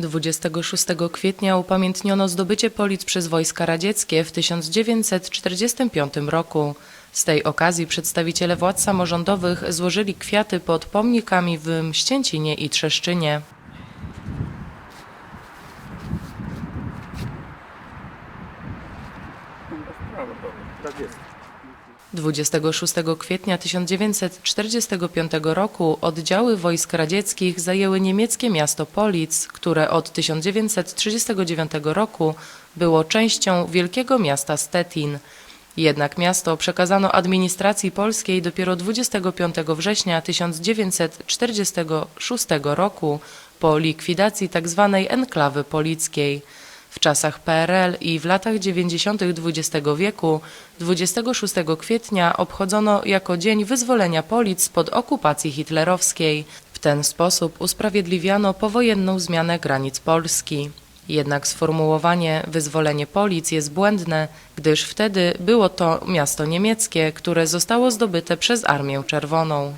26 kwietnia upamiętniono zdobycie Polic przez wojska radzieckie w 1945 roku. Z tej okazji przedstawiciele władz samorządowych złożyli kwiaty pod pomnikami w Mścięcinie i Trzeszczynie. Tak jest. 26 kwietnia 1945 roku oddziały wojsk radzieckich zajęły niemieckie miasto Polic, które od 1939 roku było częścią wielkiego miasta Stettin. Jednak miasto przekazano administracji polskiej dopiero 25 września 1946 roku po likwidacji tzw. enklawy polickiej. W czasach PRL i w latach 90. XX wieku 26 kwietnia obchodzono jako Dzień Wyzwolenia Polic spod okupacji hitlerowskiej. W ten sposób usprawiedliwiano powojenną zmianę granic Polski. Jednak sformułowanie wyzwolenie Polic jest błędne, gdyż wtedy było to miasto niemieckie, które zostało zdobyte przez Armię Czerwoną.